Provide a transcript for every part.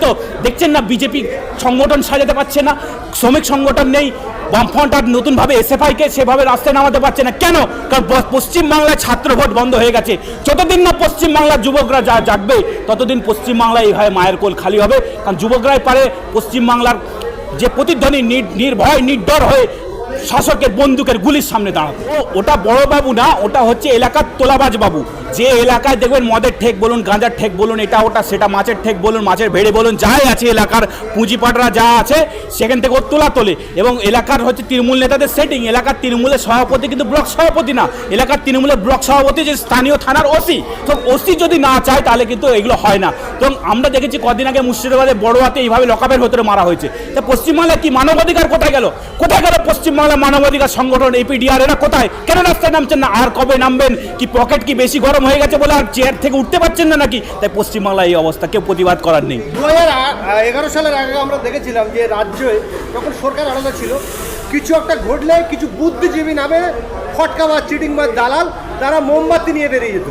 তো দেখছেন না, বিজেপি সংগঠন সাজাতে পারছে না, শ্রমিক সংগঠন নেই, বামফ্রন্ট আর নতুনভাবে এসএফআইকে সেভাবে রাস্তায় নামাতে পারছে না। কেন? কারণ পশ্চিমবাংলায় ছাত্র ভোট বন্ধ হয়ে গেছে। যতদিন না পশ্চিমবাংলার যুবকরা যা জাগবে, ততদিন পশ্চিমবাংলায় এইভাবে মায়ের কোল খালি হবে। কারণ যুবকরাই পারে পশ্চিমবাংলার যে প্রতিধ্বনি নির- নির্ভয়, নির্ডর হয়ে শাসকের বন্দুকের গুলির সামনে দাঁড়াতো। ওটা বড় বাবু না, ওটা হচ্ছে এলাকার তোলাবাজ বাবু যে এলাকায় দেখবেন মদের ঠেক বলুন, গাঁজার ঠেক বলুন, এটা ওটা, সেটা মাছের ঠেক বলুন, মাছের ভেড়ে বলুন, যাই আছে এলাকার পুঁজিপাটরা যা আছে, সেখান থেকে ও তোলা তোলে এবং এলাকার হচ্ছে তৃণমূল নেতাদের সেটিং এলাকার তৃণমূলের সভাপতি কিন্তু ব্লক সভাপতি না, এলাকার তৃণমূলের ব্লক সভাপতি যে স্থানীয় থানার ওসি। তো ওসি যদি না চায়, তাহলে কিন্তু এগুলো হয় না। এবং আমরা দেখেছি কদিন আগে মুর্শিদাবাদে বড় হাতে এইভাবে লকাপের ভেতরে মারা হয়েছে। তা পশ্চিমবাংলায় কি মানবাধিকার কোথায় গেল? কোথায় গেল পশ্চিমবাংলা মানবাধিকার সংগঠন এপিডিআর এরা কোথায়? কেন রাস্তায় নামছেন না? আর কবে নামবেন? কি পকেট কি বেশি গরম হয়ে গেছে বলে আর চেয়ার থেকে উঠতে পারছেন না নাকি? তাই পশ্চিমবাংলায় এই অবস্থা কেউ প্রতিবাদ করার নেই। দু এগারো সালের আগে আমরা দেখেছিলাম যে রাজ্যে যখন সরকার আলাদা ছিল, কিছু একটা ঘটলে কিছু বুদ্ধিজীবী নামে ফটকা বা চিটিং বা দালাল, তারা মোমবাতি নিয়ে বেরিয়ে যেত।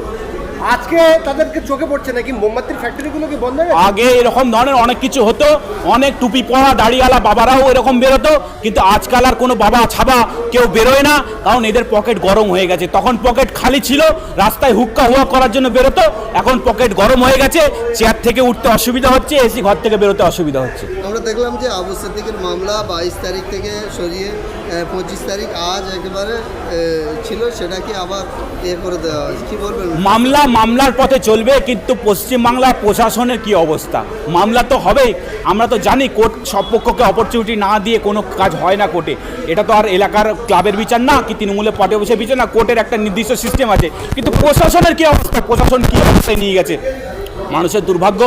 আজকে তাদেরকে চোখে পড়ছে নাকি মোমবাতির ফ্যাক্টরিগুলো কি বন্ধ হয়ে আগে এরকম ধরনের অনেক কিছু হতো। অনেক টুপি পরা দাড়িওয়ালা বাবারাও এরকম বেরোতো। কিন্তু আজকাল আর কোনো বাবা ছাবা কেউ বেরোয় না। কারণ এদের পকেট গরম হয়ে গেছে। তখন পকেট খালি ছিল রাস্তায় হুক্কা হুয়া করার জন্য বেরোতো। এখন পকেট গরম হয়ে গেছে। চেয়ার থেকে উঠতে অসুবিধা হচ্ছে এসি ঘর থেকে বেরোতে অসুবিধা হচ্ছে। আমরা দেখলাম যে আবু সিদ্দিকের মামলা বাইশ তারিখ থেকে সরিয়ে পঁচিশ তারিখ আজ একেবারে ছিল, সেটাকে আবার ইয়ে করে দেওয়া হয়েছে। কী বলবেন? মামলা মামলার পথে চলবে, কিন্তু পশ্চিমবাংলার প্রশাসনের কি অবস্থা? মামলা তো হবেই। আমরা তো জানি কোর্ট সব পক্ষকে অপরচুনিটি না দিয়ে কোনো কাজ হয় না কোর্টে। এটা তো আর এলাকার ক্লাবের বিচার না, কি তৃণমূলের পটে বসে বিচার না, কোর্টের একটা নির্দিষ্ট সিস্টেম আছে। কিন্তু প্রশাসনের কি অবস্থা? প্রশাসন কী অবস্থায় নিয়ে গেছে? মানুষের দুর্ভাগ্য,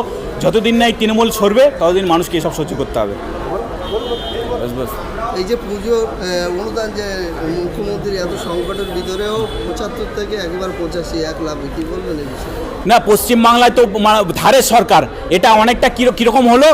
যতদিন নাই তৃণমূল সরবে, ততদিন মানুষকে এসব সহ্য করতে হবে। এই যে পুজোর অনুদান যে মুখ্যমন্ত্রী এত সংকটের ভিতরেও পঁচাত্তর থেকে একবার পঁচাশি এক লাভ কী বলবেন এই বিষয়ে। না পশ্চিমবাংলায় তো ধারে ধারের সরকার এটা অনেকটা কীরকম হলো?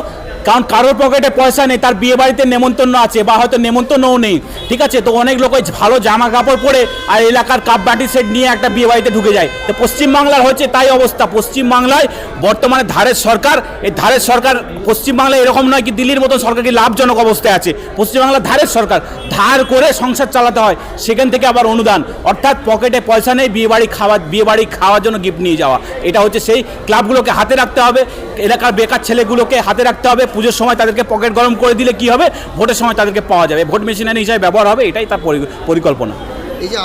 কারণ কারোর পকেটে পয়সা নেই, তার বিয়ে বাড়িতে নেমন্তন্ন আছে বা হয়তো নেমন্তন্নও নেই, ঠিক আছে? তো অনেক লোক ভালো জামা কাপড় পরে আর এলাকার কাপ বাটি সেট নিয়ে একটা বিয়ে বাড়িতে ঢুকে যায়। তো পশ্চিমবাংলার হচ্ছে তাই অবস্থা। পশ্চিমবাংলায় বর্তমানে ধারের সরকার, এই ধারের সরকার পশ্চিমবাংলায় এরকম নয় কি দিল্লির মতো সরকার কি লাভজনক অবস্থায় আছে। পশ্চিমবাংলার ধারের সরকার, ধার করে সংসার চালাতে হয়, সেখান থেকে আবার অনুদান। অর্থাৎ পকেটে পয়সা নেই, বিয়ে বাড়ি খাওয়া, বিয়ে বাড়ি খাওয়ার জন্য গিফট নিয়ে যাওয়া। এটা হচ্ছে সেই ক্লাবগুলোকে হাতে রাখতে হবে, এলাকার বেকার ছেলেগুলোকে হাতে রাখতে হবে পুজোর সময় তাদেরকে পকেট গরম করে দিলে কি হবে? ভোটের সময় তাদেরকে পাওয়া যাবে। ভোট মেশিন এনে হিসাবে ব্যবহার হবে এটাই তার পরিকল্পনা। এই যে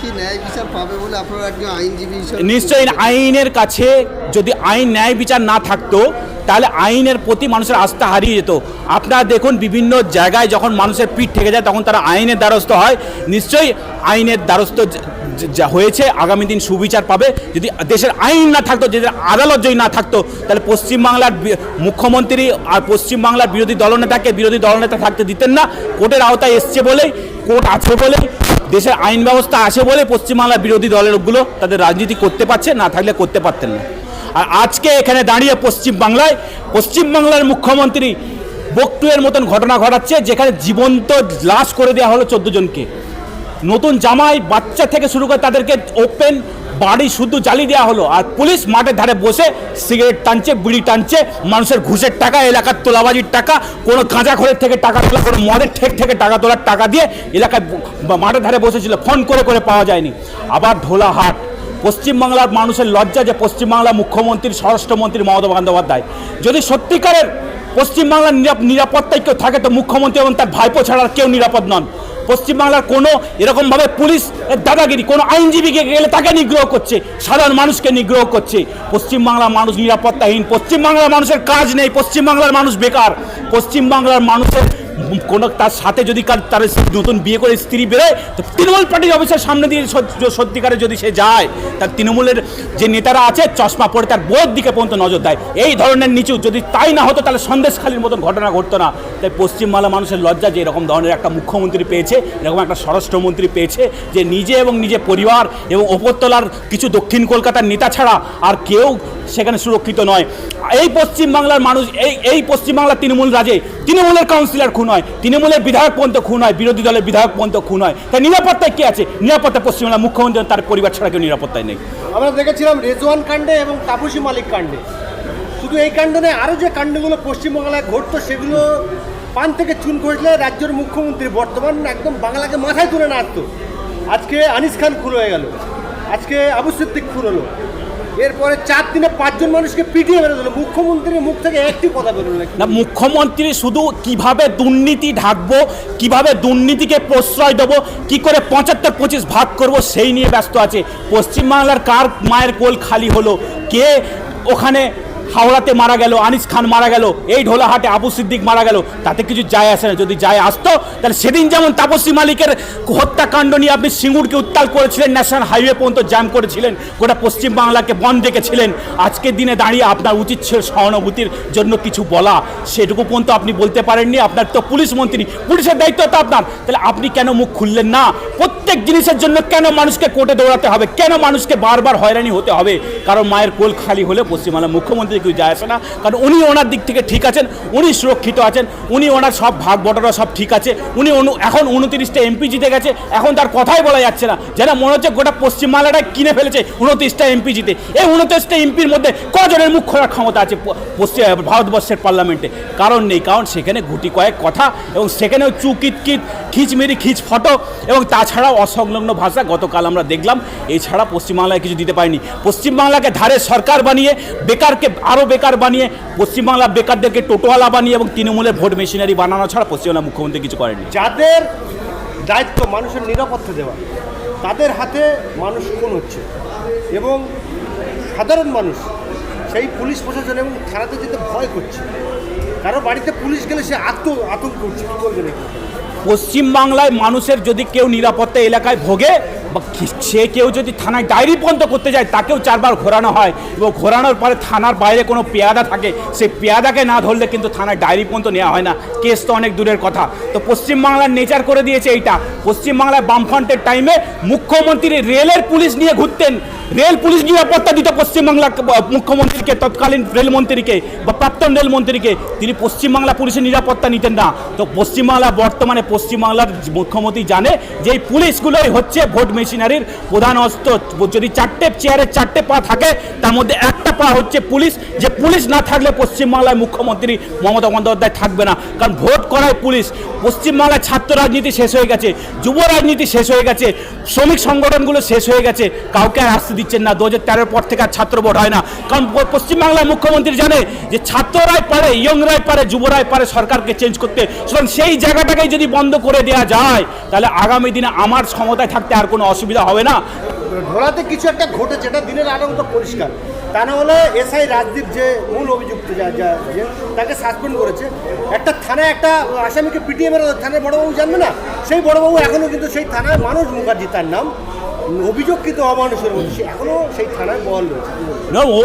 কি ন্যায় বিচার পাবে বলে আপনারা একজন আইনজীবী নিশ্চয়ই আইনের কাছে যদি আইন ন্যায় বিচার না থাকতো তাহলে আইনের প্রতি মানুষের আস্থা হারিয়ে যেত। আপনারা দেখুন বিভিন্ন জায়গায় যখন মানুষের পিঠ থেকে যায়, তখন তারা আইনের দ্বারস্থ হয়। নিশ্চয়ই আইনের দ্বারস্থ যে- হয়েছে, আগামী দিন সুবিচার পাবে। যদি দেশের আইন না থাকতো, যদি আদালত যদি না থাকতো, তাহলে পশ্চিমবাংলার মুখ্যমন্ত্রী আর পশ্চিমবাংলার বিরোধী দলনেতাকে বিরোধী দলনেতা থাকতে দিতেন না। কোর্টের আওতায় এসছে বলেই, কোর্ট আছে বলেই, দেশের আইন ব্যবস্থা আছে বলে পশ্চিমবাংলার বিরোধী দলেরগুলো তাদের রাজনীতি করতে পারছে, না থাকলে করতে পারতেন না। আর আজকে এখানে দাঁড়িয়ে পশ্চিমবাংলায় পশ্চিমবাংলার মুখ্যমন্ত্রী বকটুয়ের মতন ঘটনা ঘটাচ্ছে, যেখানে জীবন্ত লাশ করে দেওয়া হলো চোদ্দ জনকে। নতুন জামাই, বাচ্চা থেকে শুরু করে তাদেরকে ওপেন বাড়ি শুদ্ধ জ্বালিয়ে দেওয়া হলো। আর পুলিশ মাঠের ধারে বসে সিগারেট টানছে, বিড়ি টানছে, মানুষের ঘুষের টাকা, এলাকার তোলাবাজির টাকা, কোনো গাঁজাখোরের থেকে টাকা তোলা, কোনো মদের ঠেক থেকে টাকা তোলার টাকা দিয়ে এলাকায় মাঠের ধারে বসেছিল। ফোন করে করে পাওয়া যায়নি। আবার ঢোলাহাট পশ্চিমবাংলার মানুষের লজ্জা যে পশ্চিমবাংলার মুখ্যমন্ত্রী, স্বরাষ্ট্রমন্ত্রী মমতা বন্দ্যোপাধ্যায়। যদি সত্যিকারের পশ্চিমবাংলার নিরাপ- নিরাপত্তায় কেউ থাকে, তো মুখ্যমন্ত্রী এবং তার ভাইপো ছাড়া কেউ নিরাপদ নন। পশ্চিমবাংলার কোনো এরকমভাবে পুলিশ দাদাগিরি, কোনো আইনজীবীকে গেলে তাকে নিগ্রহ করছে, সাধারণ মানুষকে নিগ্রহ করছে। পশ্চিমবাংলার মানুষ নিরাপত্তাহীন, পশ্চিমবাংলার মানুষের কাজ নেই, পশ্চিমবাংলার মানুষ বেকার, পশ্চিমবাংলার মানুষের কোনো তার সাথে যদি কার তার নতুন বিয়ে করে স্ত্রী বেরোয়, তো তৃণমূল পার্টির অফিসের সামনে দিয়ে সত্যি- সত্যিকারে যদি সে যায়, তার তৃণমূলের যে নেতারা আছে, চশমা পরে তার বইয়ের দিকে পর্যন্ত নজর দেয়। এই ধরনের নিচু যদি তাই না হতো, তাহলে সন্দেশখালির মতন ঘটনা ঘটতো না। তাই পশ্চিমবাংলা মানুষের লজ্জা যে এরকম ধরনের একটা মুখ্যমন্ত্রী পেয়েছে, এরকম একটা স্বরাষ্ট্রমন্ত্রী পেয়েছে, যে নিজে এবং নিজে পরিবার এবং ওপরতলার কিছু দক্ষিণ কলকাতার নেতা ছাড়া আর কেউ সেখানে সুরক্ষিত নয়। এই পশ্চিমবাংলার মানুষ, এই এই পশ্চিমবাংলার তৃণমূল রাজে তৃণমূলের কাউন্সিলর খুন হয়, তৃণমূলের বিধায়ক পর্যন্ত খুন হয়, বিরোধী দলের বিধায়ক পর্যন্ত খুন হয়। তাই নিরাপত্তায় কে আছে? নিরাপত্তা পশ্চিমবাংলার মুখ্যমন্ত্রী তার পরিবার ছাড়া কেউ নিরাপত্তায় নেই। আমরা দেখেছিলাম রেজওয়ান কাণ্ডে এবং তাপসী মালিক কাণ্ডে। শুধু এই কাণ্ড নয় আরও যে কাণ্ডগুলো পশ্চিমবাংলায় ঘটতো, সেগুলো পান থেকে চুন খসলে রাজ্যের মুখ্যমন্ত্রী। বর্তমান একদম বাংলাকে মাথায় তুলে নাড়তো। আজকে আনিস খান খুন হয়ে গেল। আজকে আবু সিদ্দিক খুন হলো। এরপরে চার দিনে পাঁচজন মানুষকে পিটিয়ে দিল। মুখ্যমন্ত্রীর মুখ থেকে একটি কথা বেরোলো না, মুখ্যমন্ত্রী শুধু কীভাবে দুর্নীতি ঢাকবো, কীভাবে দুর্নীতিকে প্রশ্রয় দেবো, কি করে পঁচাত্তর, পঁচিশ ভাগ করব, সেই নিয়ে ব্যস্ত আছে। পশ্চিমবাংলার কার মায়ের কোল খালি হলো? কে ওখানে হাওড়াতে মারা গেল, আনিস খান মারা গেল, এই ঢোলাহাটে আবু সিদ্দিক মারা গেল, তাতে কিছু যায় আসে না। যদি যায় আসতো, তাহলে সেদিন যেমন তাপসী মালিকের হত্যাকাণ্ড নিয়ে আপনি সিঙ্গুরকে উত্তাল করেছিলেন, ন্যাশনাল হাইওয়ে পর্যন্ত জ্যাম করেছিলেন, গোটা পশ্চিমবাংলাকে বন্ধ রেখেছিলেন আজকের দিনে দাঁড়িয়ে আপনার উচিত ছিল সহানুভূতির জন্য কিছু বলা। সেটুকু পর্যন্ত আপনি বলতে পারেননি, আপনার তো পুলিশ মন্ত্রী, পুলিশের দায়িত্ব তো আপনার। তাহলে আপনি কেন মুখ খুললেন না? প্রত্যেক জিনিসের জন্য কেন মানুষকে কোর্টে দৌড়াতে হবে? কেন মানুষকে বারবার হয়রানি হতে হবে? কারণ মায়ের কোল খালি হলে পশ্চিমবাংলার মুখ্যমন্ত্রী কেউ যায় আসে না। কারণ উনি ওনার দিক থেকে ঠিক আছেন, উনি সুরক্ষিত আছেন, উনি ওনার সব ভাগ বটরা সব ঠিক আছে, উনি এখন উনত্রিশটা এমপি জিতে গেছে, এখন তার কথাই বলা যাচ্ছে না। যেন মনে হচ্ছে গোটা পশ্চিমবাংলাটা কিনে ফেলেছে উনত্রিশটা এমপি জিতে। এই উনত্রিশটা এমপির মধ্যে কজনের মুখ খোলার ক্ষমতা আছে পশ্চিম ভারতবর্ষের পার্লামেন্টে? কারণ নেই, কারণ সেখানে গুটি কয়েক কথা এবং সেখানেও চুকিট কিট খিচমেরি, খিচ ফটো এবং তাছাড়াও অসংলগ্ন ভাষা গতকাল আমরা দেখলাম। এছাড়া পশ্চিমবাংলায় কিছু দিতে পারেনি। পশ্চিমবাংলাকে ধারে সরকার বানিয়ে, বেকারকে আরও বেকার বানিয়ে পশ্চিমবাংলা বেকারদেরকে টোটোওয়ালা বানিয়ে এবং তৃণমূলের ভোট মেশিনারি বানানো ছাড়া পশ্চিমবাংলা মুখ্যমন্ত্রী কিছু করেনি যাদের দায়িত্ব মানুষের নিরাপত্তা দেওয়া তাদের হাতে মানুষ খুন হচ্ছে এবং সাধারণ মানুষ সেই পুলিশ প্রশাসন এবং থানাতে যেতে ভয় করছে। কারও বাড়িতে পুলিশ গেলে সে আত্ম আতঙ্ক করছে কী বলবেন পশ্চিমবাংলায় মানুষের যদি কেউ নিরাপত্তা এলাকায় ভোগে বা সে কেউ যদি থানায় ডায়েরি পর্যন্ত করতে যায়, তাকেও চারবার ঘোরানো হয়। এবং ঘোরানোর পরে থানার বাইরে কোনো পেয়াদা থাকে সেই পেয়াদাকে না ধরলে কিন্তু থানায় ডায়েরি পর্যন্ত নেওয়া হয় না। কেস তো অনেক দূরের কথা। তো পশ্চিমবাংলার নেচার করে দিয়েছে এইটা। পশ্চিমবাংলায় বামফ্রন্টের টাইমে মুখ্যমন্ত্রী রেলের পুলিশ নিয়ে ঘুরতেন। রেল পুলিশ নিরাপত্তা দিত পশ্চিমবাংলা মুখ্যমন্ত্রীকে, তৎকালীন রেলমন্ত্রীকে বা প্রাক্তন রেলমন্ত্রীকে তিনি পশ্চিমবাংলা পুলিশের নিরাপত্তা নিতেন না। তো পশ্চিমবাংলা, বর্তমানে পশ্চিমবাংলার মুখ্যমন্ত্রী জানে যে এই পুলিশগুলোই হচ্ছে ভোট মেশিনারির প্রধান অস্ত্র। যদি চারটে চেয়ারের চারটে পা থাকে, তার মধ্যে একটা পা হচ্ছে পুলিশ। যে পুলিশ না থাকলে পশ্চিমবাংলায় মুখ্যমন্ত্রী মমতা বন্দ্যোপাধ্যায় থাকবে না। কারণ ভোট করায় পুলিশ। পশ্চিমবাংলায় ছাত্র রাজনীতি শেষ হয়ে গেছে, যুব রাজনীতি শেষ হয়ে গেছে, শ্রমিক সংগঠনগুলো শেষ হয়ে গেছে। কাউকে আর আসতে দিচ্ছেন না। দু হাজার পর থেকে আর ছাত্র ভোট হয় না। কারণ পশ্চিমবাংলার মুখ্যমন্ত্রী জানে যে ছাত্ররাই পারে, ইয়ংরাই পারে, যুবরাই পারে সরকারকে চেঞ্জ করতে। সুতরাং সেই জায়গাটাকেই যদি বন্ধ করে দেওয়া যায়, তাহলে আগামী দিনে আমার ক্ষমতায় থাকতে আর কোনো অসুবিধা হবে না। ঘোড়াতে কিছু একটা ঘটেছে এটা দিনের আনন্দ পরিষ্কার। তা না হলে এসআই রাজদীপ যে মূল অভিযুক্ত তাকে সাসপেন্ড করেছে। একটা থানায় একটা আসামিকে পিটিএম মেরে থানার বড়বাবু জানবে না? সেই বড়বাবু এখনও কিন্তু সেই থানায় মানুষ মুখার্জি তার নাম। অভিযোগ কিন্তু অমানুষের মধ্যে সে এখনও সেই থানায় বল রয়েছে। না ও